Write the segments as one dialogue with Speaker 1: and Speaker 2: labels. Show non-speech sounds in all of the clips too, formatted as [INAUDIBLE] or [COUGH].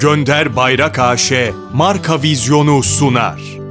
Speaker 1: Gönder Bayrak AŞ marka vizyonu sunar.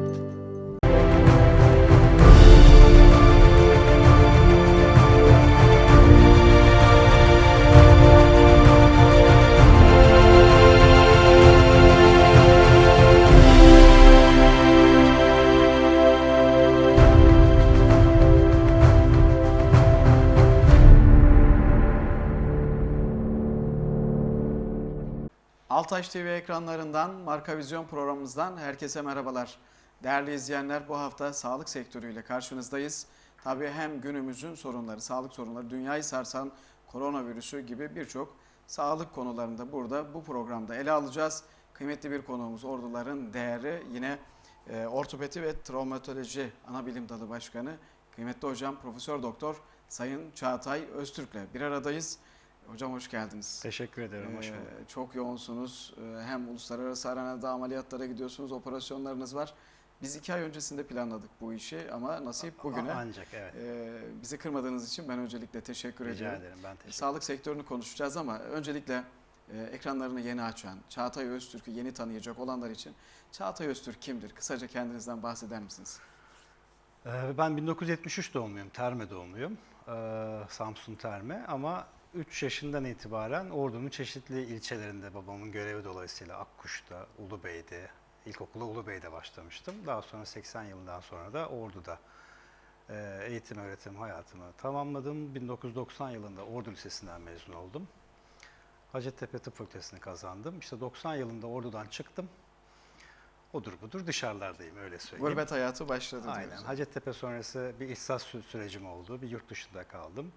Speaker 2: Marka Vizyon programımızdan herkese merhabalar. Değerli izleyenler bu hafta sağlık sektörüyle karşınızdayız. Tabii hem günümüzün sorunları, sağlık sorunları, dünyayı sarsan koronavirüsü gibi birçok sağlık konularında burada bu programda ele alacağız. Kıymetli bir konuğumuz orduların değeri yine e, ortopedi ve travmatoloji ana bilim dalı başkanı kıymetli hocam Profesör Doktor Sayın Çağatay Öztürk'le bir aradayız. Hocam hoş geldiniz.
Speaker 3: Teşekkür ederim. Hoş
Speaker 2: Ee,
Speaker 3: bulduk.
Speaker 2: çok yoğunsunuz. Ee, Hem uluslararası arenada ameliyatlara gidiyorsunuz, operasyonlarınız var. Biz iki ay öncesinde planladık bu işi ama nasip bugüne.
Speaker 3: Ancak evet.
Speaker 2: Ee, bizi kırmadığınız için ben öncelikle teşekkür
Speaker 3: Rica
Speaker 2: ediyorum.
Speaker 3: ederim. Ben teşekkür
Speaker 2: Sağlık sektörünü konuşacağız ama öncelikle e, ekranlarını yeni açan, Çağatay Öztürk'ü yeni tanıyacak olanlar için Çağatay Öztürk kimdir? Kısaca kendinizden bahseder misiniz?
Speaker 3: Ee, Ben 1973 doğumluyum. Terme doğumluyum. Ee, Samsun Terme ama 3 yaşından itibaren Ordu'nun çeşitli ilçelerinde babamın görevi dolayısıyla Akkuş'ta, Ulubey'de, ilkokula Ulubey'de başlamıştım. Daha sonra 80 yılından sonra da Ordu'da e, eğitim öğretim hayatımı tamamladım. 1990 yılında Ordu Lisesi'nden mezun oldum. Hacettepe Tıp Fakültesini kazandım. İşte 90 yılında Ordu'dan çıktım. Odur budur dışarılardayım öyle söyleyeyim.
Speaker 2: Gurbet hayatı başladı
Speaker 3: Aynen. Hacettepe sonrası bir ihsas sü- sürecim oldu. Bir yurt dışında kaldım.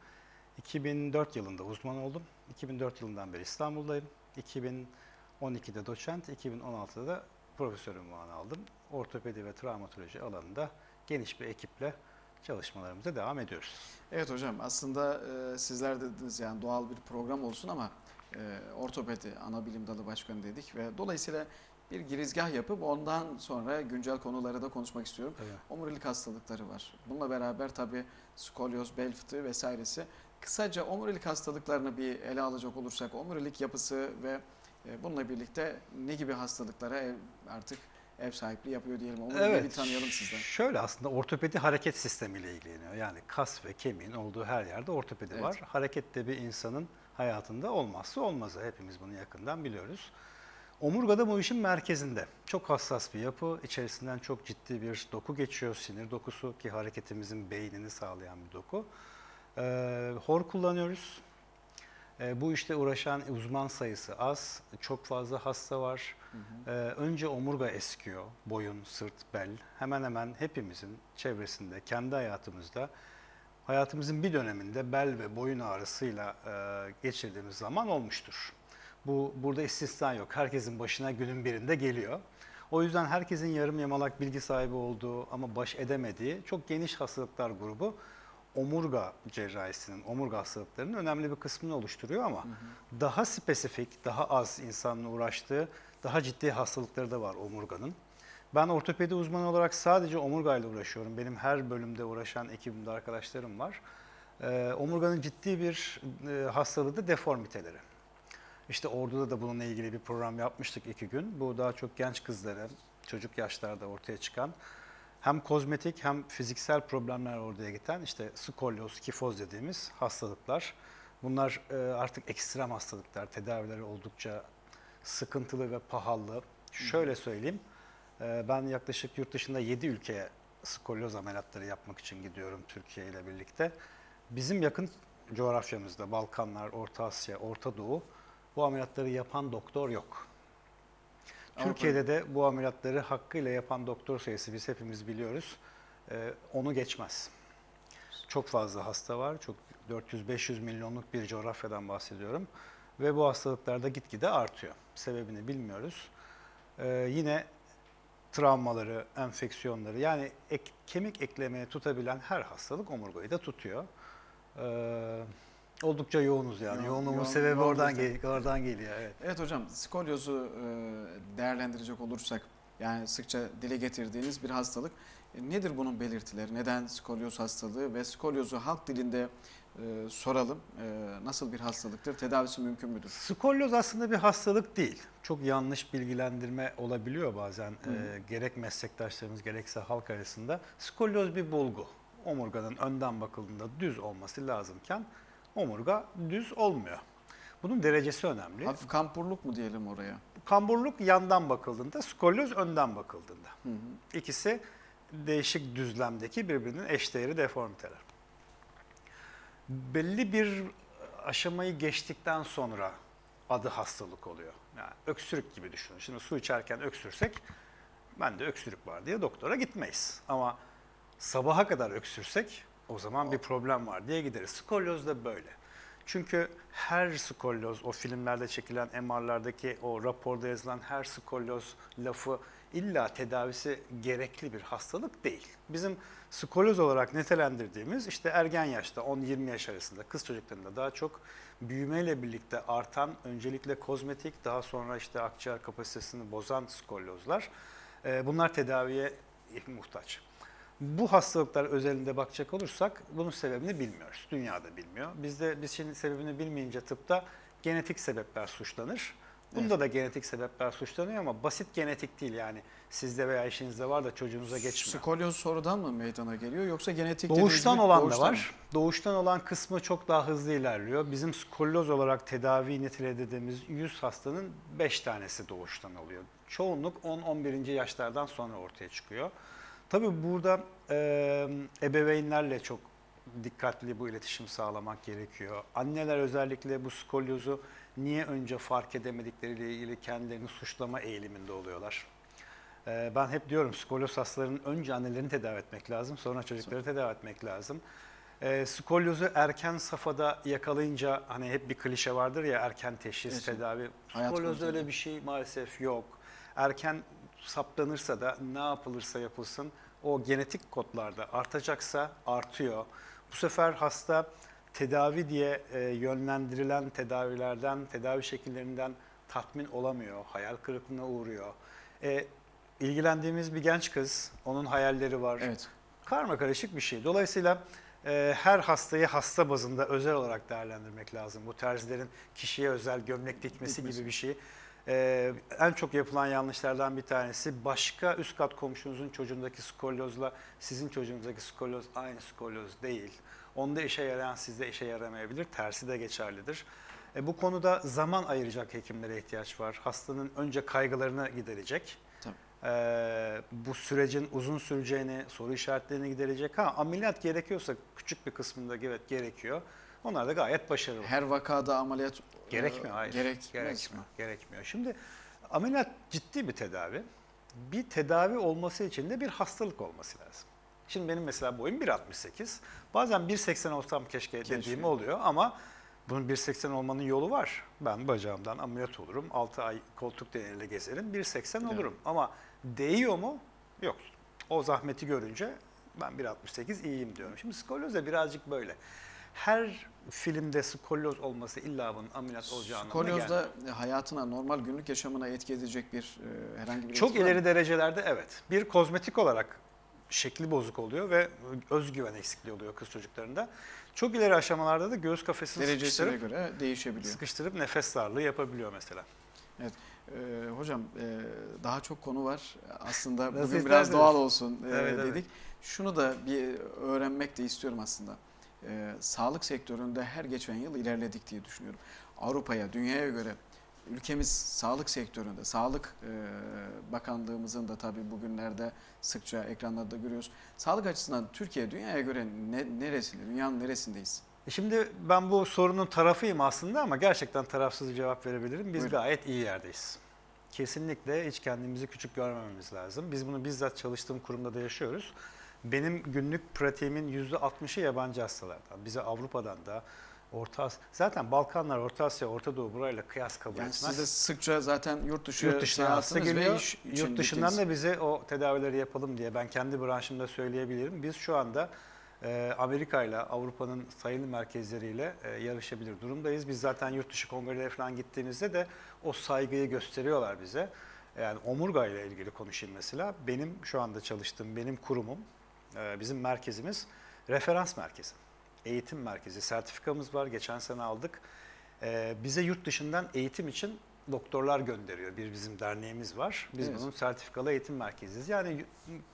Speaker 3: 2004 yılında uzman oldum. 2004 yılından beri İstanbul'dayım. 2012'de doçent, 2016'da da profesör unvanı aldım. Ortopedi ve travmatoloji alanında geniş bir ekiple çalışmalarımıza devam ediyoruz.
Speaker 2: Evet hocam aslında e, sizler dediniz yani doğal bir program olsun ama e, ortopedi ana bilim dalı başkanı dedik ve dolayısıyla bir girizgah yapıp ondan sonra güncel konuları da konuşmak istiyorum.
Speaker 3: Tabii.
Speaker 2: Omurilik hastalıkları var. Bununla beraber tabii skolyoz, bel fıtığı vesairesi. Kısaca omurilik hastalıklarını bir ele alacak olursak omurilik yapısı ve e, bununla birlikte ne gibi hastalıklara ev, artık ev sahipliği yapıyor diyelim. Omuriliği bir tanıyalım sizden.
Speaker 3: Şöyle aslında ortopedi hareket sistemiyle ilgileniyor. Yani kas ve kemiğin olduğu her yerde ortopedi
Speaker 2: Evet.
Speaker 3: var. Hareket de bir insanın hayatında olmazsa olmazı. Hepimiz bunu yakından biliyoruz. Omurga da bu işin merkezinde. Çok hassas bir yapı. İçerisinden çok ciddi bir doku geçiyor. Sinir dokusu ki hareketimizin beynini sağlayan bir doku. Ee, hor kullanıyoruz. Ee, bu işte uğraşan uzman sayısı az. Çok fazla hasta var. Ee, önce omurga eskiyor. Boyun, sırt, bel. Hemen hemen hepimizin çevresinde, kendi hayatımızda hayatımızın bir döneminde bel ve boyun ağrısıyla e, geçirdiğimiz zaman olmuştur. Bu burada istisna yok. Herkesin başına günün birinde geliyor. O yüzden herkesin yarım yamalak bilgi sahibi olduğu ama baş edemediği çok geniş hastalıklar grubu omurga cerrahisinin, omurga hastalıklarının önemli bir kısmını oluşturuyor ama daha spesifik, daha az insanın uğraştığı, daha ciddi hastalıkları da var omurganın. Ben ortopedi uzmanı olarak sadece omurgayla uğraşıyorum. Benim her bölümde uğraşan ekibimde arkadaşlarım var. Ee, omurganın ciddi bir e, hastalığı da deformiteleri. İşte orduda da bununla ilgili bir program yapmıştık iki gün. Bu daha çok genç kızlara, çocuk yaşlarda ortaya çıkan hem kozmetik hem fiziksel problemler ortaya giden işte skolyoz, kifoz dediğimiz hastalıklar. Bunlar e, artık ekstrem hastalıklar. Tedavileri oldukça sıkıntılı ve pahalı. Şöyle söyleyeyim. e, Ben yaklaşık yurt dışında 7 ülkeye skolyoz ameliyatları yapmak için gidiyorum Türkiye ile birlikte. Bizim yakın coğrafyamızda Balkanlar, Orta Asya, Orta Doğu bu ameliyatları yapan doktor yok. Türkiye'de de bu ameliyatları hakkıyla yapan doktor sayısı biz hepimiz biliyoruz. Ee, onu geçmez. Çok fazla hasta var. Çok 400-500 milyonluk bir coğrafyadan bahsediyorum. Ve bu hastalıklar da gitgide artıyor. Sebebini bilmiyoruz. Ee, yine travmaları, enfeksiyonları yani ek- kemik eklemeye tutabilen her hastalık omurgayı da tutuyor. Ee, oldukça yoğunuz yani.
Speaker 2: Yoğun-
Speaker 3: Yoğunluğumuz
Speaker 2: yoğun-
Speaker 3: sebebi
Speaker 2: yoğun
Speaker 3: oradan,
Speaker 2: bizde.
Speaker 3: gel- oradan geliyor. Evet.
Speaker 2: Evet hocam skolyozu e, değerlendirecek olursak yani sıkça dile getirdiğiniz bir hastalık. E, Nedir bunun belirtileri? Neden skolyoz hastalığı ve skolyozu halk dilinde e, soralım. E, nasıl bir hastalıktır? Tedavisi mümkün müdür?
Speaker 3: Skolyoz aslında bir hastalık değil. Çok yanlış bilgilendirme olabiliyor bazen e, gerek meslektaşlarımız gerekse halk arasında. Skolyoz bir bulgu. Omurganın önden bakıldığında düz olması lazımken omurga düz olmuyor. Bunun derecesi önemli.
Speaker 2: Hafif kampurluk mu diyelim oraya?
Speaker 3: Kamburluk yandan bakıldığında, skolyoz önden bakıldığında. İkisi değişik düzlemdeki birbirinin eşdeğeri deformiteler. Belli bir aşamayı geçtikten sonra adı hastalık oluyor. Yani öksürük gibi düşünün. Şimdi su içerken öksürsek ben de öksürük var diye doktora gitmeyiz. Ama sabaha kadar öksürsek o zaman bir problem var diye gideriz. Skolyoz da böyle. Çünkü her skolyoz, o filmlerde çekilen MR'lardaki o raporda yazılan her skolyoz lafı illa tedavisi gerekli bir hastalık değil. Bizim skolyoz olarak nitelendirdiğimiz işte ergen yaşta 10-20 yaş arasında kız çocuklarında daha çok büyümeyle birlikte artan öncelikle kozmetik daha sonra işte akciğer kapasitesini bozan skolyozlar. Ee, Bunlar tedaviye muhtaç. Bu hastalıklar özelinde bakacak olursak bunun sebebini bilmiyoruz. Dünyada bilmiyor. Bizde biz şimdi sebebini bilmeyince tıpta genetik sebepler suçlanır. Bunda da genetik sebepler suçlanıyor ama basit genetik değil yani sizde veya eşinizde var da çocuğunuza geçmiyor.
Speaker 2: Skolyoz sonradan mı meydana geliyor yoksa genetik
Speaker 3: Doğuştan olan da
Speaker 2: doğuştan
Speaker 3: var. Doğuştan olan kısmı çok daha hızlı ilerliyor. Bizim skolyoz olarak tedavi nitelediğimiz 100 hastanın 5 tanesi doğuştan oluyor. Çoğunluk 10-11. yaşlardan sonra ortaya çıkıyor. Tabii burada e, ebeveynlerle çok dikkatli bu iletişim sağlamak gerekiyor. Anneler özellikle bu skolyozu niye önce fark edemedikleriyle ilgili kendilerini suçlama eğiliminde oluyorlar. Ee, Ben hep diyorum skolyoz hastalarının önce annelerini tedavi etmek lazım, sonra çocukları tedavi etmek lazım. Ee, Skolyozu erken safhada yakalayınca hani hep bir klişe vardır ya erken teşhis,
Speaker 2: Evet.
Speaker 3: tedavi.
Speaker 2: Hayat
Speaker 3: Skolyozda
Speaker 2: kurtarıyor.
Speaker 3: öyle bir şey maalesef yok. Erken saptanırsa da ne yapılırsa yapılsın o genetik kodlarda artacaksa artıyor. Bu sefer hasta tedavi diye e, yönlendirilen tedavilerden, tedavi şekillerinden tatmin olamıyor, hayal kırıklığına uğruyor. E, ilgilendiğimiz bir genç kız, onun hayalleri var.
Speaker 2: Evet.
Speaker 3: Karma karışık bir şey. Dolayısıyla e, her hastayı hasta bazında özel olarak değerlendirmek lazım. Bu terzilerin kişiye özel gömlek dikmesi,
Speaker 2: Dikmesi.
Speaker 3: gibi bir şey. E, en çok yapılan yanlışlardan bir tanesi başka üst kat komşunuzun çocuğundaki skolyozla sizin çocuğunuzdaki skolyoz aynı skolyoz değil. Onda işe yarayan sizde işe yaramayabilir. Tersi de geçerlidir. E, bu konuda zaman ayıracak hekimlere ihtiyaç var. Hastanın önce kaygılarını giderecek.
Speaker 2: Tabii.
Speaker 3: Ee, bu sürecin uzun süreceğini, soru işaretlerini giderecek. Ha ameliyat gerekiyorsa küçük bir kısmında evet gerekiyor. Onlar da gayet başarılı.
Speaker 2: Her vakada ameliyat e,
Speaker 3: Gerekmiyor, hayır.
Speaker 2: Gerekmez
Speaker 3: gerekmiyor,
Speaker 2: mi?
Speaker 3: gerekmiyor. Şimdi ameliyat ciddi bir tedavi. Bir tedavi olması için de bir hastalık olması lazım. Şimdi benim mesela boyum 1.68. Bazen 1.80 olsam keşke
Speaker 2: Keşke.
Speaker 3: dediğim oluyor ama bunun 1.80 olmanın yolu var. Ben bacağımdan ameliyat olurum. 6 ay koltuk deneriyle gezerim. 1.80 olurum. Ama değiyor mu? Yok. O zahmeti görünce ben 1.68 iyiyim diyorum. Şimdi skolyoz da birazcık böyle. Her filmde skolyoz olması illa bunun ameliyat olacağı anlamına gelmiyor.
Speaker 2: Skolyoz hayatına, normal günlük yaşamına etki edecek bir e, herhangi bir
Speaker 3: Çok
Speaker 2: etki var mı?
Speaker 3: ileri derecelerde evet. Bir kozmetik olarak şekli bozuk oluyor ve özgüven eksikliği oluyor kız çocuklarında. Çok ileri aşamalarda da göğüs kafesini
Speaker 2: derecesine
Speaker 3: sıkıştırıp,
Speaker 2: göre değişebiliyor.
Speaker 3: sıkıştırıp nefes darlığı yapabiliyor mesela.
Speaker 2: Evet. Ee, hocam e, daha çok konu var. Aslında [LAUGHS]
Speaker 3: Nasıl
Speaker 2: bugün biraz
Speaker 3: isterseniz.
Speaker 2: doğal olsun e,
Speaker 3: Evet, evet.
Speaker 2: dedik. Şunu da bir öğrenmek de istiyorum aslında. Ee, sağlık sektöründe her geçen yıl ilerledik diye düşünüyorum. Avrupa'ya, dünyaya göre ülkemiz sağlık sektöründe, Sağlık e, Bakanlığımızın da tabii bugünlerde sıkça ekranlarda görüyoruz. Sağlık açısından Türkiye dünyaya göre ne, neresinde, dünyanın neresindeyiz?
Speaker 3: E Şimdi ben bu sorunun tarafıyım aslında ama gerçekten tarafsız cevap verebilirim. Biz
Speaker 2: Buyurun.
Speaker 3: gayet iyi yerdeyiz. Kesinlikle hiç kendimizi küçük görmememiz lazım. Biz bunu bizzat çalıştığım kurumda da yaşıyoruz. Benim günlük pratiğimin %60'ı yabancı hastalardan. Bize Avrupa'dan da, Orta Asya, zaten Balkanlar, Orta Asya, Orta Doğu burayla kıyas kabul
Speaker 2: Yani
Speaker 3: etmez.
Speaker 2: siz de sıkça zaten yurt dışı
Speaker 3: Yurt dışından hasta geliyor.
Speaker 2: iş
Speaker 3: Yurt dışından da bize o tedavileri yapalım diye ben kendi branşımda söyleyebilirim. Biz şu anda e, Amerika ile Avrupa'nın sayılı merkezleriyle e, yarışabilir durumdayız. Biz zaten yurt dışı kongrelere falan gittiğimizde de o saygıyı gösteriyorlar bize. Yani omurga ile ilgili konuşayım mesela. Benim şu anda çalıştığım benim kurumum, e, bizim merkezimiz referans merkezi. eğitim merkezi sertifikamız var. Geçen sene aldık. Ee, bize yurt dışından eğitim için doktorlar gönderiyor. Bir bizim derneğimiz var. Biz
Speaker 2: Evet.
Speaker 3: bunun sertifikalı eğitim merkeziyiz. Yani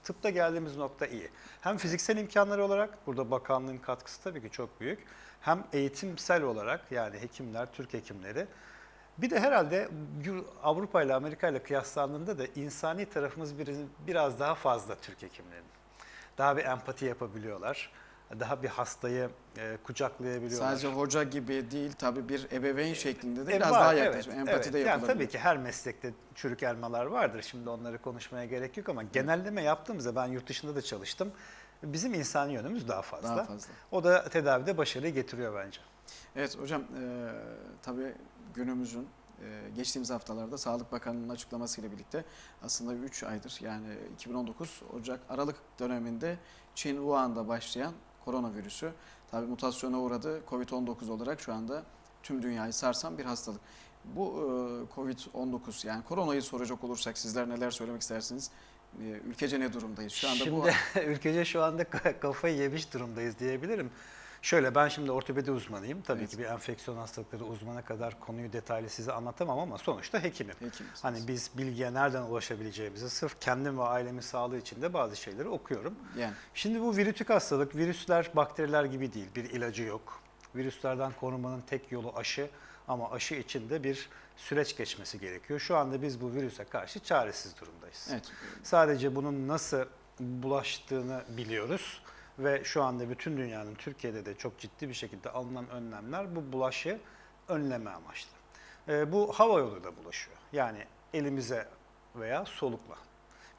Speaker 3: tıpta geldiğimiz nokta iyi. Hem fiziksel imkanları olarak burada bakanlığın katkısı tabii ki çok büyük. Hem eğitimsel olarak yani hekimler, Türk hekimleri. Bir de herhalde Avrupa ile Amerika ile kıyaslandığında da insani tarafımız bir- biraz daha fazla Türk hekimlerin. Daha bir empati yapabiliyorlar. Daha bir hastayı e, kucaklayabiliyorlar.
Speaker 2: Sadece hoca gibi değil tabii bir ebeveyn şeklinde de
Speaker 3: E,
Speaker 2: biraz
Speaker 3: var,
Speaker 2: daha
Speaker 3: evet,
Speaker 2: yaklaşım. Empati de
Speaker 3: evet. Yani
Speaker 2: yapılabilir.
Speaker 3: tabii ki her meslekte çürük elmalar vardır. Şimdi onları konuşmaya gerek yok ama genelleme yaptığımızda ben yurt dışında da çalıştım. Bizim insani yönümüz daha fazla.
Speaker 2: Daha fazla.
Speaker 3: O da tedavide başarıyı getiriyor bence.
Speaker 2: Evet hocam e, tabii günümüzün e, geçtiğimiz haftalarda Sağlık Bakanlığı'nın açıklamasıyla birlikte aslında 3 aydır yani 2019 Ocak Aralık döneminde Çin Wuhan'da başlayan koronavirüsü tabii mutasyona uğradı Covid-19 olarak şu anda tüm dünyayı sarsan bir hastalık. Bu e, Covid-19 yani koronayı soracak olursak sizler neler söylemek istersiniz? E, ülkece ne durumdayız? Şu anda bu
Speaker 3: şimdi [LAUGHS] ülkece şu anda ka- kafayı yemiş durumdayız diyebilirim. Şöyle ben şimdi ortopedi uzmanıyım. Tabii
Speaker 2: Evet.
Speaker 3: ki bir enfeksiyon hastalıkları uzmanı kadar konuyu detaylı size anlatamam ama sonuçta hekimim.
Speaker 2: hekimsiniz.
Speaker 3: Hani biz bilgiye nereden ulaşabileceğimizi sırf kendim ve ailemin sağlığı için de bazı şeyleri okuyorum.
Speaker 2: yani
Speaker 3: Şimdi bu virütik hastalık, virüsler bakteriler gibi değil. Bir ilacı yok. Virüslerden korunmanın tek yolu aşı ama aşı için de bir süreç geçmesi gerekiyor. Şu anda biz bu virüse karşı çaresiz durumdayız.
Speaker 2: evet
Speaker 3: Sadece bunun nasıl bulaştığını biliyoruz ve şu anda bütün dünyanın Türkiye'de de çok ciddi bir şekilde alınan önlemler bu bulaşı önleme amaçlı. Ee, bu hava yoluyla bulaşıyor. Yani elimize veya solukla.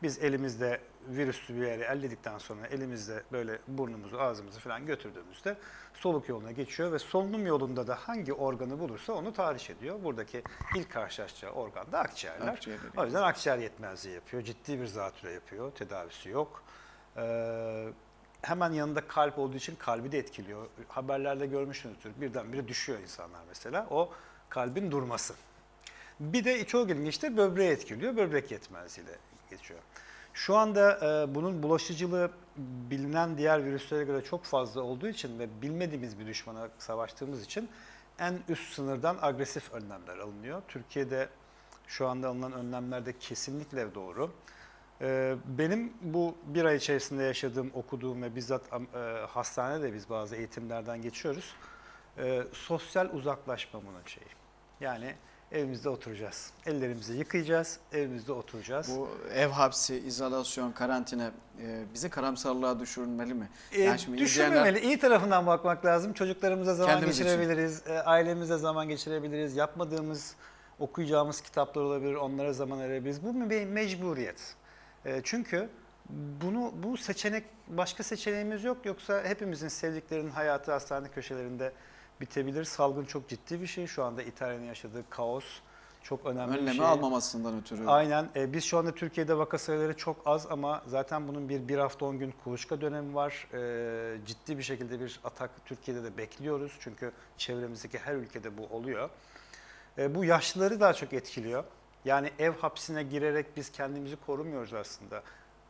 Speaker 3: Biz elimizde virüslü bir yeri elledikten sonra elimizde böyle burnumuzu, ağzımızı falan götürdüğümüzde soluk yoluna geçiyor ve solunum yolunda da hangi organı bulursa onu tahriş ediyor. Buradaki ilk karşılaşacağı organ da akciğerler.
Speaker 2: Akciğerleri.
Speaker 3: O yüzden akciğer yetmezliği yapıyor. Ciddi bir zatüre yapıyor. Tedavisi yok. Ee, hemen yanında kalp olduğu için kalbi de etkiliyor. Haberlerde görmüşsünüzdür. Birdenbire düşüyor insanlar mesela. O kalbin durması. Bir de çok ilginçtir böbreği etkiliyor. Böbrek yetmezliğiyle geçiyor. Şu anda e, bunun bulaşıcılığı bilinen diğer virüslere göre çok fazla olduğu için ve bilmediğimiz bir düşmana savaştığımız için en üst sınırdan agresif önlemler alınıyor. Türkiye'de şu anda alınan önlemler de kesinlikle doğru. E, benim bu bir ay içerisinde yaşadığım, okuduğum ve bizzat e, hastanede biz bazı eğitimlerden geçiyoruz. E, sosyal uzaklaşma bunun şeyi. Yani evimizde oturacağız. Ellerimizi yıkayacağız, evimizde oturacağız.
Speaker 2: Bu ev hapsi, izolasyon, karantina e, bizi karamsarlığa düşürmeli mi?
Speaker 3: E,
Speaker 2: Yani şimdi
Speaker 3: düşünmemeli. İyi tarafından bakmak lazım. Çocuklarımıza zaman
Speaker 2: Kendimiz için.
Speaker 3: geçirebiliriz, e, ailemizle zaman geçirebiliriz. Yapmadığımız, okuyacağımız kitaplar olabilir, onlara zaman ayırabiliriz. Bu bir mecburiyet. E, çünkü bunu bu seçenek başka seçeneğimiz yok yoksa hepimizin sevdiklerinin hayatı hastane köşelerinde bitebilir. Salgın çok ciddi bir şey. Şu anda İtalya'nın yaşadığı kaos çok önemli bir
Speaker 2: Önlemi
Speaker 3: şey.
Speaker 2: almamasından ötürü.
Speaker 3: Aynen. E, biz şu anda Türkiye'de vaka sayıları çok az ama zaten bunun bir bir hafta 10 gün kuluçka dönemi var. E, ciddi bir şekilde bir atak Türkiye'de de bekliyoruz. Çünkü çevremizdeki her ülkede bu oluyor. E, bu yaşlıları daha çok etkiliyor. Yani ev hapsine girerek biz kendimizi korumuyoruz aslında.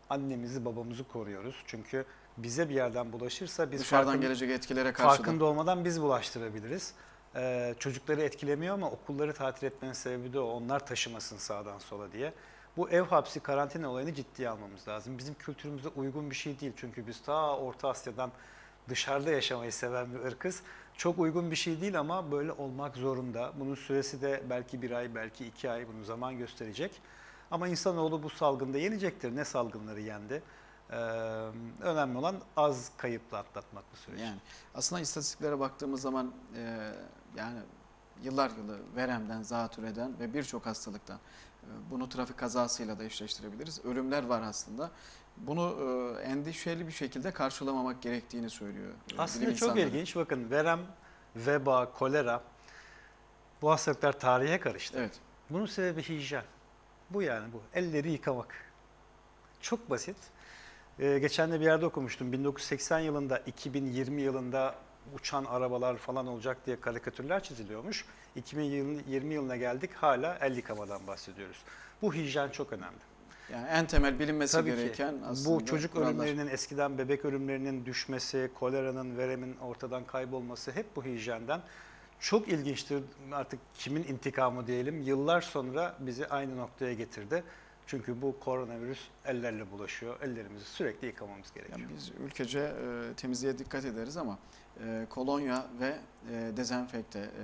Speaker 3: Annemizi, babamızı koruyoruz. Çünkü bize bir yerden bulaşırsa biz
Speaker 2: Dışarıdan
Speaker 3: farkın-
Speaker 2: gelecek etkilere karşı da.
Speaker 3: farkında olmadan biz bulaştırabiliriz. Ee, çocukları etkilemiyor ama okulları tatil etmenin sebebi de o. Onlar taşımasın sağdan sola diye. Bu ev hapsi karantina olayını ciddiye almamız lazım. Bizim kültürümüze uygun bir şey değil. Çünkü biz ta Orta Asya'dan dışarıda yaşamayı seven bir ırkız. Çok uygun bir şey değil ama böyle olmak zorunda. Bunun süresi de belki bir ay, belki iki ay bunu zaman gösterecek. Ama insanoğlu bu salgında yenecektir. Ne salgınları yendi. Ee, önemli olan az kayıpla atlatmak bu süreci.
Speaker 2: Yani aslında istatistiklere baktığımız zaman e, yani yıllar yılı veremden, zatürreden ve birçok hastalıktan e, bunu trafik kazasıyla da eşleştirebiliriz. Ölümler var aslında. Bunu e, endişeli bir şekilde karşılamamak gerektiğini söylüyor. e, bilim
Speaker 3: Aslında çok
Speaker 2: insanları.
Speaker 3: ilginç. Bakın verem, veba, kolera bu hastalıklar tarihe karıştı.
Speaker 2: Evet.
Speaker 3: Bunun sebebi hijyen. Bu yani bu. Elleri yıkamak. Çok basit. Ee, geçen de bir yerde okumuştum. 1980 yılında, 2020 yılında uçan arabalar falan olacak diye karikatürler çiziliyormuş. 2020 yılına geldik hala el yıkamadan bahsediyoruz. Bu hijyen çok önemli.
Speaker 2: Yani en temel bilinmesi
Speaker 3: Tabii ki.
Speaker 2: gereken aslında
Speaker 3: Bu çocuk
Speaker 2: kurallar.
Speaker 3: ölümlerinin eskiden bebek ölümlerinin düşmesi, koleranın, veremin ortadan kaybolması hep bu hijyenden. Çok ilginçtir artık kimin intikamı diyelim yıllar sonra bizi aynı noktaya getirdi. Çünkü bu koronavirüs ellerle bulaşıyor. Ellerimizi sürekli yıkamamız gerekiyor.
Speaker 2: Yani biz ülkece e, temizliğe dikkat ederiz ama e, kolonya ve e, dezenfekte e,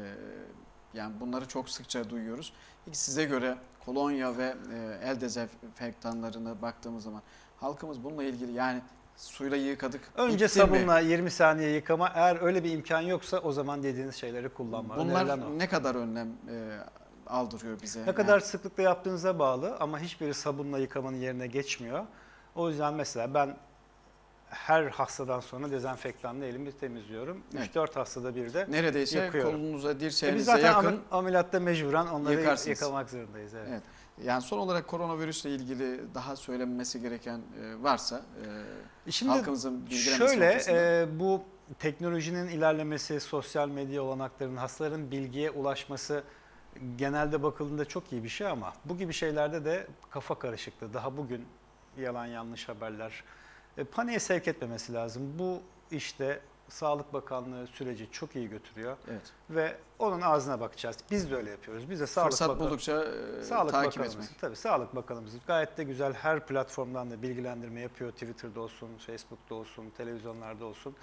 Speaker 2: yani bunları çok sıkça duyuyoruz. Size göre kolonya ve e, el dezenfektanlarına baktığımız zaman halkımız bununla ilgili yani suyla yıkadık.
Speaker 3: Önce
Speaker 2: bitti mi?
Speaker 3: sabunla 20 saniye yıkama. Eğer öyle bir imkan yoksa o zaman dediğiniz şeyleri kullanma.
Speaker 2: Bunlar ne kadar önlem e, aldırıyor bize?
Speaker 3: Ne kadar sıklıkla yaptığınıza bağlı ama hiçbiri sabunla yıkamanın yerine geçmiyor. O yüzden mesela ben her hastadan sonra dezenfektanla elimi temizliyorum.
Speaker 2: Evet.
Speaker 3: 3-4 hastada bir de.
Speaker 2: Neredeyse
Speaker 3: Yakıyorum.
Speaker 2: kolunuza,
Speaker 3: E biz
Speaker 2: dirseğinize
Speaker 3: zaten
Speaker 2: yakın.
Speaker 3: amel- ameliyatta mecburen onları
Speaker 2: Yıkarsınız.
Speaker 3: yıkamak zorundayız. Evet.
Speaker 2: Evet. Yani son olarak koronavirüsle ilgili daha söylenmesi gereken e, varsa e,
Speaker 3: Şimdi
Speaker 2: halkımızın bilgilenmesi
Speaker 3: Şöyle
Speaker 2: noktasında.
Speaker 3: e, bu teknolojinin ilerlemesi, sosyal medya olanaklarının hastaların bilgiye ulaşması genelde bakıldığında çok iyi bir şey ama bu gibi şeylerde de kafa karışıklığı. Daha bugün yalan yanlış haberler e, paniğe sevk etmemesi lazım. Bu işte Sağlık Bakanlığı süreci çok iyi götürüyor
Speaker 2: evet.
Speaker 3: ve onun ağzına bakacağız. Biz de öyle yapıyoruz. Biz de Sağlık
Speaker 2: Fırsat
Speaker 3: Bakanlığı
Speaker 2: buldukça e,
Speaker 3: Sağlık
Speaker 2: takip
Speaker 3: Bakanımız,
Speaker 2: etmek.
Speaker 3: tabii Sağlık Bakanımız gayet de güzel her platformdan da bilgilendirme yapıyor. Twitter'da olsun, Facebook'ta olsun, televizyonlarda olsun.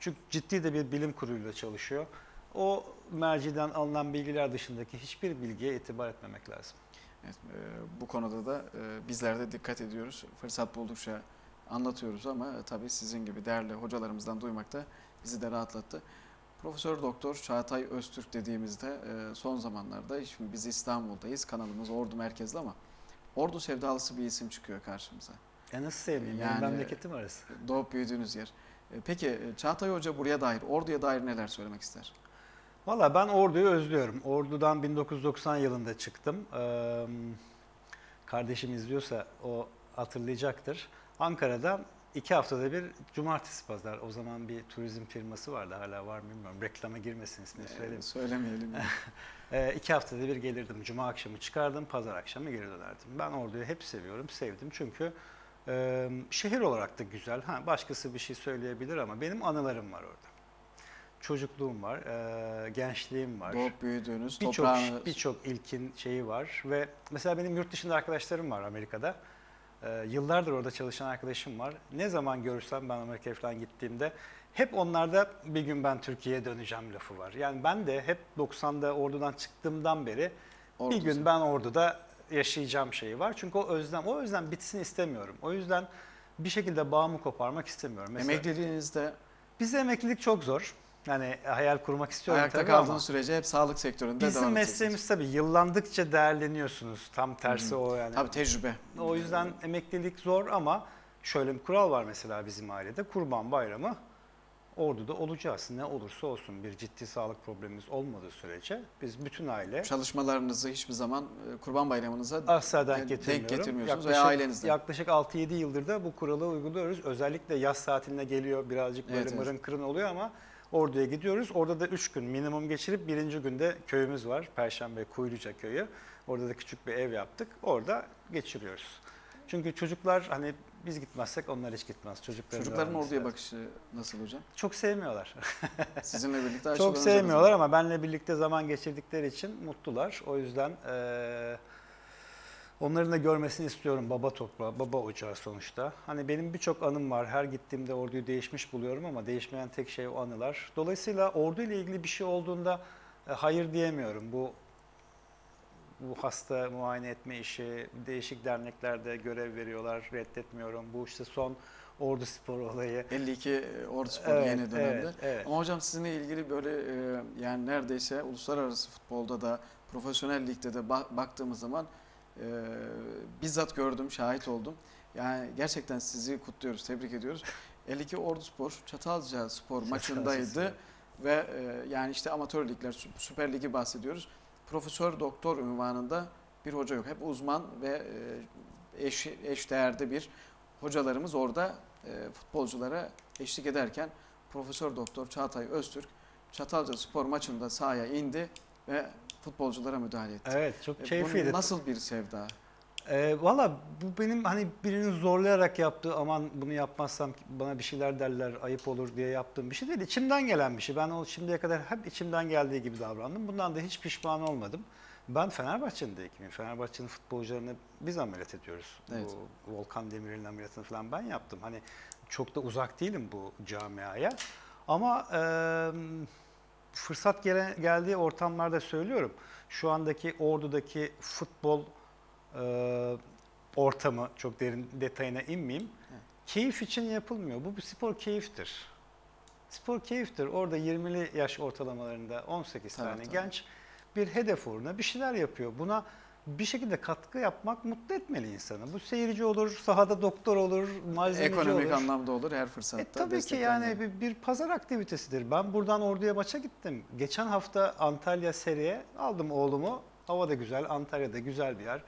Speaker 3: Çünkü ciddi de bir bilim kuruluyla çalışıyor. O merciden alınan bilgiler dışındaki hiçbir bilgiye itibar etmemek lazım.
Speaker 2: Evet, e, bu konuda da e, bizler de dikkat ediyoruz. Fırsat buldukça anlatıyoruz ama e, tabii sizin gibi değerli hocalarımızdan duymak da bizi de rahatlattı. Profesör Doktor Çağatay Öztürk dediğimizde e, son zamanlarda şimdi biz İstanbul'dayız. Kanalımız Ordu merkezli ama Ordu sevdalısı bir isim çıkıyor karşımıza.
Speaker 3: Ya nasıl sevmeyeyim?
Speaker 2: Yani-
Speaker 3: Benim memleketim arası.
Speaker 2: Doğup büyüdüğünüz yer. E, Peki e, Çağatay Hoca buraya dair, Ordu'ya dair neler söylemek ister?
Speaker 3: Valla ben Ordu'yu özlüyorum. Ordu'dan 1990 yılında çıktım. Ee, kardeşim izliyorsa o hatırlayacaktır. Ankara'dan iki haftada bir cumartesi pazar. O zaman bir turizm firması vardı hala var mı bilmiyorum. Reklama girmesin ismini
Speaker 2: E,
Speaker 3: söyleyeyim.
Speaker 2: söylemeyelim. [LAUGHS]
Speaker 3: Ee, iki haftada bir gelirdim. Cuma akşamı çıkardım, pazar akşamı geri dönerdim. Ben Ordu'yu hep seviyorum, sevdim. Çünkü e, şehir olarak da güzel. Ha, başkası bir şey söyleyebilir ama benim anılarım var orada. Çocukluğum var, e, gençliğim var.
Speaker 2: Doğup büyüdüğünüz,
Speaker 3: Birçok
Speaker 2: toprağını...
Speaker 3: birçok ilkin şeyi var ve mesela benim yurt dışında arkadaşlarım var Amerika'da. Ee, yıllardır orada çalışan arkadaşım var. Ne zaman görürsem ben Amerika'ya falan gittiğimde hep onlarda bir gün ben Türkiye'ye döneceğim lafı var. Yani ben de hep 90'da ordudan çıktığımdan beri
Speaker 2: Ordu
Speaker 3: bir gün ben orduda yaşayacağım şeyi var. Çünkü o özlem, o özlem bitsin istemiyorum. O yüzden bir şekilde bağımı koparmak istemiyorum. Mesela
Speaker 2: Emekliliğinizde
Speaker 3: bizde emeklilik çok zor. Yani hayal kurmak istiyorum
Speaker 2: ayakta
Speaker 3: tabii
Speaker 2: kaldığınız
Speaker 3: ama.
Speaker 2: sürece hep sağlık sektöründe
Speaker 3: Bizim
Speaker 2: devam
Speaker 3: mesleğimiz tabii yıllandıkça değerleniyorsunuz. Tam tersi o yani.
Speaker 2: Tabii tecrübe.
Speaker 3: O yüzden emeklilik zor ama şöyle bir kural var mesela bizim ailede. Kurban Bayramı orduda olacağız. Ne olursa olsun bir ciddi sağlık problemimiz olmadığı sürece biz bütün aile
Speaker 2: Çalışmalarınızı hiçbir zaman e, Kurban Bayramınıza
Speaker 3: asla denk
Speaker 2: denk
Speaker 3: getirmiyorum.
Speaker 2: getirmiyorsunuz veya ailenizden.
Speaker 3: Yaklaşık 6-7 yıldır da bu kuralı uyguluyoruz. Özellikle yaz tatiline geliyor birazcık böyle
Speaker 2: Evet, evet.
Speaker 3: mırın kırın oluyor ama orduya gidiyoruz. Orada da 3 gün minimum geçirip birinci günde köyümüz var. Perşembe Kuyluca köyü. Orada da küçük bir ev yaptık. Orada geçiriyoruz. Çünkü çocuklar hani biz gitmezsek onlar hiç gitmez. Çocukların,
Speaker 2: Çocukların orduya
Speaker 3: lazım.
Speaker 2: bakışı nasıl hocam?
Speaker 3: Çok sevmiyorlar. [LAUGHS]
Speaker 2: Sizinle birlikte
Speaker 3: Çok sevmiyorlar ama benle birlikte zaman geçirdikleri için mutlular. O yüzden eee, onların da görmesini istiyorum baba toprağı, baba ocağı sonuçta. Hani benim birçok anım var. Her gittiğimde orduyu değişmiş buluyorum ama değişmeyen tek şey o anılar. Dolayısıyla ordu ile ilgili bir şey olduğunda e, hayır diyemiyorum. Bu bu hasta muayene etme işi, değişik derneklerde görev veriyorlar, reddetmiyorum. Bu işte son ordu spor olayı.
Speaker 2: 52 e, Ordu Spor
Speaker 3: Evet,
Speaker 2: yeni dönemde.
Speaker 3: evet, evet.
Speaker 2: Ama hocam sizinle ilgili böyle e, yani neredeyse uluslararası futbolda da profesyonel ligde de ba- baktığımız zaman e, bizzat gördüm, şahit oldum. Yani gerçekten sizi kutluyoruz, tebrik ediyoruz. 52 Ordu Spor Çatalca Spor maçındaydı ve e, yani işte amatör ligler, Sü- Süper Ligi bahsediyoruz. Profesör doktor ünvanında bir hoca yok. Hep uzman ve e, eş, eş değerde bir hocalarımız orada e, futbolculara eşlik ederken Profesör Doktor Çağatay Öztürk Çatalca Spor maçında sahaya indi ve futbolculara müdahale etti.
Speaker 3: Evet, çok
Speaker 2: E,
Speaker 3: keyifliydi.
Speaker 2: nasıl bir sevda?
Speaker 3: Ee, Valla bu benim hani birinin zorlayarak yaptığı aman bunu yapmazsam bana bir şeyler derler ayıp olur diye yaptığım bir şey değil. İçimden gelen bir şey. Ben o şimdiye kadar hep içimden geldiği gibi davrandım. Bundan da hiç pişman olmadım. Ben Fenerbahçe'nin de hekimiyim. Fenerbahçe'nin futbolcularını biz ameliyat ediyoruz.
Speaker 2: Evet.
Speaker 3: Bu Volkan Demirel'in ameliyatını falan ben yaptım. Hani çok da uzak değilim bu camiaya. Ama e, fırsat gele, geldiği ortamlarda söylüyorum. Şu andaki ordudaki futbol e, ortamı çok derin detayına inmeyeyim. Keyif için yapılmıyor. Bu bir spor keyiftir. Spor keyiftir. Orada 20'li yaş ortalamalarında 18
Speaker 2: Tabii,
Speaker 3: tane
Speaker 2: tabii.
Speaker 3: genç bir hedef uğruna bir şeyler yapıyor. Buna bir şekilde katkı yapmak mutlu etmeli insanı. Bu seyirci olur, sahada doktor olur, malzemeci
Speaker 2: Ekonomik
Speaker 3: olur.
Speaker 2: anlamda olur her fırsatta.
Speaker 3: E, tabii ki yani bir, bir pazar aktivitesidir. Ben buradan Ordu'ya maça gittim. Geçen hafta Antalya seriye aldım oğlumu. Hava da güzel, Antalya'da güzel bir yer.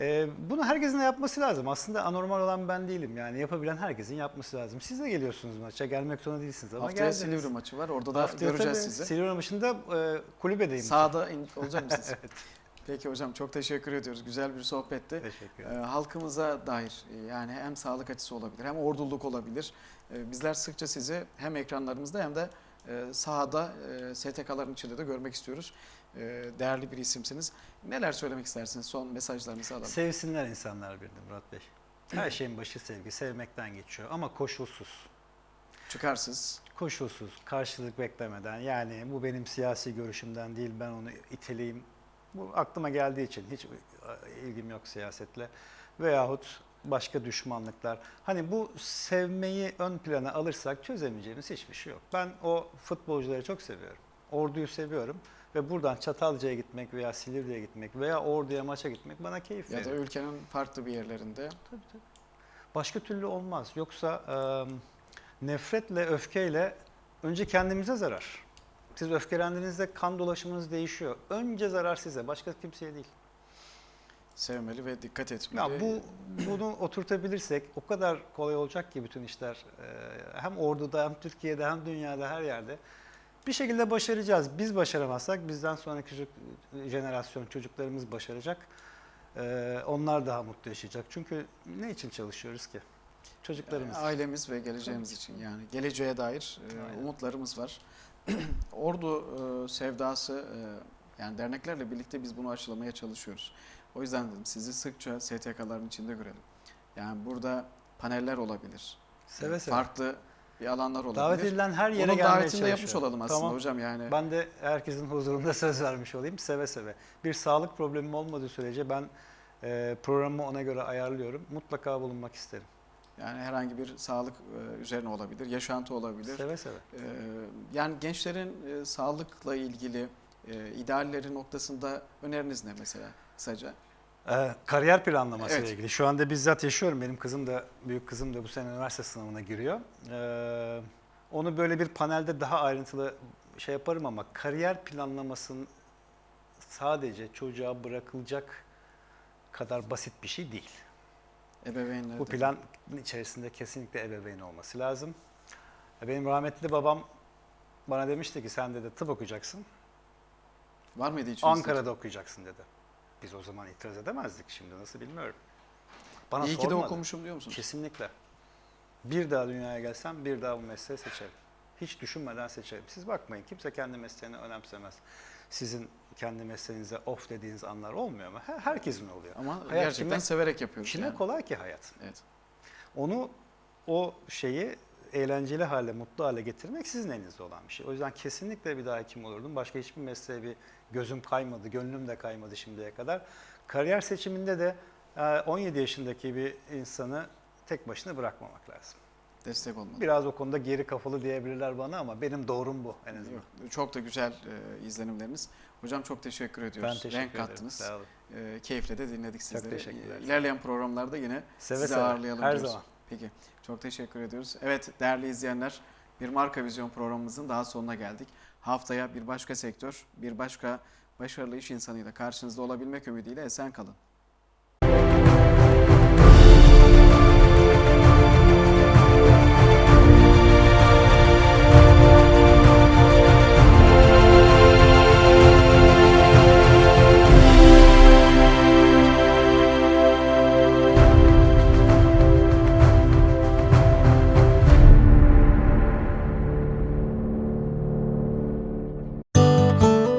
Speaker 3: E, bunu herkesin de yapması lazım. Aslında anormal olan ben değilim. Yani yapabilen herkesin yapması lazım. Siz de geliyorsunuz maça. Gelmek zorunda değilsiniz ama
Speaker 2: Haftaya
Speaker 3: geldiniz.
Speaker 2: Silivri maçı var. Orada da
Speaker 3: Haftaya
Speaker 2: göreceğiz
Speaker 3: tabii
Speaker 2: sizi.
Speaker 3: Silivri maçında e, kulübedeyim.
Speaker 2: Sağda olacak mısınız? [LAUGHS] Peki hocam çok teşekkür ediyoruz. Güzel bir sohbetti.
Speaker 3: Teşekkür
Speaker 2: Ee,
Speaker 3: ederim.
Speaker 2: halkımıza dair e, yani hem sağlık açısı olabilir hem orduluk olabilir. Ee, bizler sıkça sizi hem ekranlarımızda hem de e, sahada e, STK'ların içinde de görmek istiyoruz. E, değerli bir isimsiniz. Neler söylemek istersiniz? Son mesajlarınızı alalım.
Speaker 3: Sevsinler insanlar birbirini Murat Bey. Her şeyin başı sevgi, sevmekten geçiyor ama koşulsuz.
Speaker 2: Çıkarsız.
Speaker 3: Koşulsuz, karşılık beklemeden yani bu benim siyasi görüşümden değil ben onu iteleyim. Bu aklıma geldiği için hiç e, ilgim yok siyasetle. Veyahut başka düşmanlıklar. Hani bu sevmeyi ön plana alırsak çözemeyeceğimiz hiçbir şey yok. Ben o futbolcuları çok seviyorum. Orduyu seviyorum ve buradan Çatalca'ya gitmek veya Silivri'ye gitmek veya Ordu'ya maça gitmek bana keyif
Speaker 2: Ya da
Speaker 3: veriyor.
Speaker 2: ülkenin farklı bir yerlerinde.
Speaker 3: Tabii, tabii. Başka türlü olmaz. Yoksa e, nefretle, öfkeyle önce kendimize zarar. Siz öfkelendiğinizde kan dolaşımınız değişiyor. Önce zarar size, başka kimseye değil.
Speaker 2: Sevmeli ve dikkat etmeli.
Speaker 3: Ya bu bunu oturtabilirsek o kadar kolay olacak ki bütün işler e, hem orduda hem Türkiye'de hem dünyada her yerde bir şekilde başaracağız. Biz başaramazsak bizden sonraki çocuk, jenerasyon çocuklarımız başaracak. E, onlar daha mutlu yaşayacak. Çünkü ne için çalışıyoruz ki? Çocuklarımız.
Speaker 2: Ailemiz ve geleceğimiz için yani geleceğe dair e, umutlarımız var. [CLEARS THROAT] Ordu e, sevdası e, yani derneklerle birlikte biz bunu aşılamaya çalışıyoruz. O yüzden dedim sizi sıkça STK'ların içinde görelim. Yani burada paneller olabilir.
Speaker 3: Seve seve.
Speaker 2: Farklı bir alanlar olabilir.
Speaker 3: Davet edilen her yere
Speaker 2: Bunun
Speaker 3: gelmeye
Speaker 2: davetini de yapmış olalım aslında
Speaker 3: Tamam.
Speaker 2: hocam yani.
Speaker 3: Ben de herkesin [LAUGHS] huzurunda söz vermiş olayım seve seve. Bir sağlık problemim olmadığı sürece ben e, programımı ona göre ayarlıyorum. Mutlaka bulunmak isterim.
Speaker 2: Yani herhangi bir sağlık e, üzerine olabilir, yaşantı olabilir.
Speaker 3: Seve seve.
Speaker 2: Ee, yani gençlerin e, sağlıkla ilgili e, idealleri noktasında öneriniz ne mesela kısaca?
Speaker 3: Ee, kariyer planlaması
Speaker 2: Evet.
Speaker 3: ile ilgili. Şu anda bizzat yaşıyorum. Benim kızım da, büyük kızım da bu sene üniversite sınavına giriyor. Ee, onu böyle bir panelde daha ayrıntılı şey yaparım ama kariyer planlamasının sadece çocuğa bırakılacak kadar basit bir şey değil.
Speaker 2: Ebeveynler
Speaker 3: Bu plan içerisinde kesinlikle ebeveyn olması lazım. Benim rahmetli babam bana demişti ki sen dedi tıp okuyacaksın,
Speaker 2: var mıydı içinizde?
Speaker 3: Ankara'da okuyacaksın dedi. Biz o zaman itiraz edemezdik şimdi nasıl bilmiyorum. Bana
Speaker 2: İyi ki de
Speaker 3: sormadı.
Speaker 2: okumuşum diyor musunuz?
Speaker 3: Kesinlikle. Bir daha dünyaya gelsem bir daha bu mesleği seçerim. Hiç düşünmeden seçerim. Siz bakmayın kimse kendi mesleğini önemsemez. Sizin kendi mesleğinize of dediğiniz anlar olmuyor mu? Her- Herkesin oluyor.
Speaker 2: Ama
Speaker 3: Hayat
Speaker 2: gerçekten
Speaker 3: kime-
Speaker 2: severek yapıyoruz.
Speaker 3: Kime
Speaker 2: yani.
Speaker 3: kolay ki hayat.
Speaker 2: Evet.
Speaker 3: Onu o şeyi eğlenceli hale, mutlu hale getirmek sizin elinizde olan bir şey. O yüzden kesinlikle bir daha hekim olurdum. Başka hiçbir mesleğe bir gözüm kaymadı, gönlüm de kaymadı şimdiye kadar. Kariyer seçiminde de e, 17 yaşındaki bir insanı tek başına bırakmamak lazım.
Speaker 2: Destek olmalı.
Speaker 3: Biraz o konuda geri kafalı diyebilirler bana ama benim doğrum bu en azından.
Speaker 2: Yok, çok da güzel e, izlenimleriniz. Hocam çok teşekkür ediyoruz.
Speaker 3: Ben teşekkür
Speaker 2: Renk
Speaker 3: ederim.
Speaker 2: kattınız.
Speaker 3: Sağ olun.
Speaker 2: E, keyifle de dinledik sizleri.
Speaker 3: teşekkürler.
Speaker 2: İlerleyen programlarda yine
Speaker 3: Seve
Speaker 2: sizi
Speaker 3: seve.
Speaker 2: ağırlayalım
Speaker 3: Her
Speaker 2: diyoruz.
Speaker 3: zaman.
Speaker 2: Peki. Çok teşekkür ediyoruz. Evet değerli izleyenler bir marka vizyon programımızın daha sonuna geldik. Haftaya bir başka sektör, bir başka başarılı iş insanıyla karşınızda olabilmek ümidiyle esen kalın.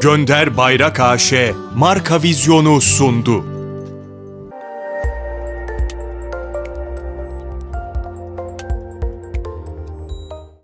Speaker 3: Gönder Bayrak AŞ marka vizyonu sundu.